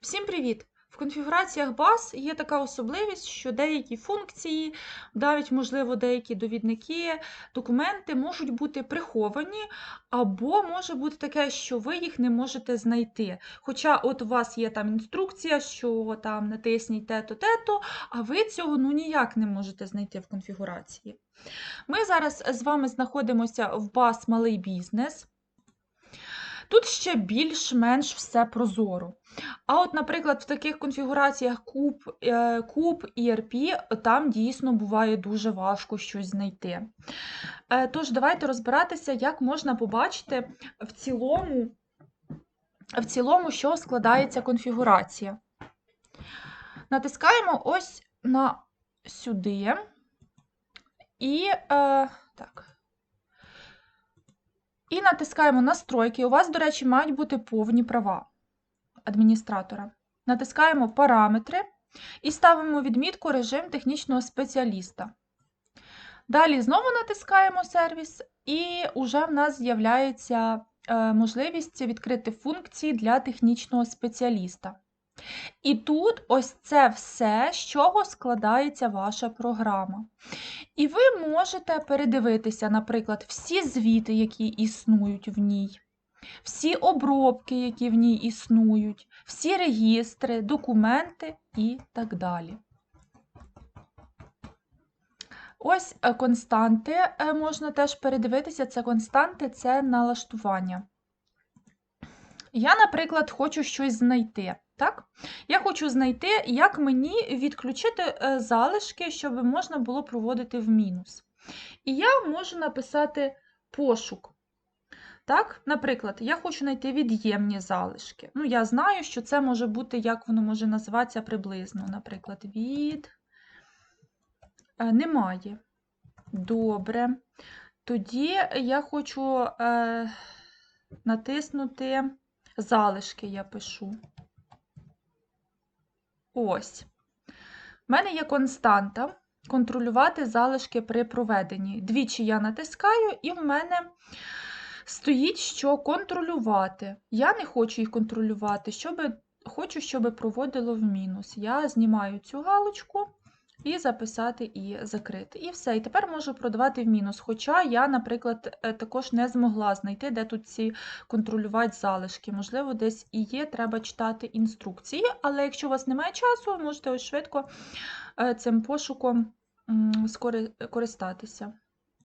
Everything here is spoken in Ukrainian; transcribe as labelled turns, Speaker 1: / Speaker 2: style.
Speaker 1: Всім привіт! В конфігураціях баз є така особливість, що деякі функції, навіть, можливо, деякі довідники, документи можуть бути приховані, або може бути таке, що ви їх не можете знайти. Хоча от у вас є там інструкція, що там натисніть те-то, те-то, а ви цього ну ніяк не можете знайти в конфігурації. Ми зараз з вами знаходимося в баз Малий бізнес. Тут ще більш-менш все прозоро. А от, наприклад, в таких конфігураціях куб, е, куб ERP, там дійсно буває дуже важко щось знайти. Е, Тож, давайте розбиратися, як можна побачити в цілому, в цілому, що складається конфігурація. Натискаємо ось на сюди. І е, так. І натискаємо настройки. У вас, до речі, мають бути повні права адміністратора. Натискаємо параметри і ставимо відмітку режим технічного спеціаліста. Далі знову натискаємо сервіс, і вже в нас з'являється е, можливість відкрити функції для технічного спеціаліста. І тут ось це все, з чого складається ваша програма. І ви можете передивитися, наприклад, всі звіти, які існують в ній, всі обробки, які в ній існують, всі регістри, документи і так далі. Ось е, константи е, можна теж передивитися. Це константи це налаштування. Я, наприклад, хочу щось знайти. Так? Я хочу знайти, як мені відключити е, залишки, щоб можна було проводити в мінус. І я можу написати пошук. Так, Наприклад, я хочу знайти від'ємні залишки. Ну, Я знаю, що це може бути, як воно може називатися приблизно. Наприклад, від е, немає. Добре. Тоді я хочу е, натиснути залишки, я пишу. Ось. У мене є константа контролювати залишки при проведенні. Двічі я натискаю, і в мене стоїть, що контролювати. Я не хочу їх контролювати, щоб, хочу, щоб проводило в мінус. Я знімаю цю галочку і записати і закрити. І все. І тепер можу продавати в мінус. Хоча я, наприклад, е, також не змогла знайти, де тут ці контролювати залишки. Можливо, десь і є, треба читати інструкції, але якщо у вас немає часу, ви можете ось швидко е, цим пошуком скористатися.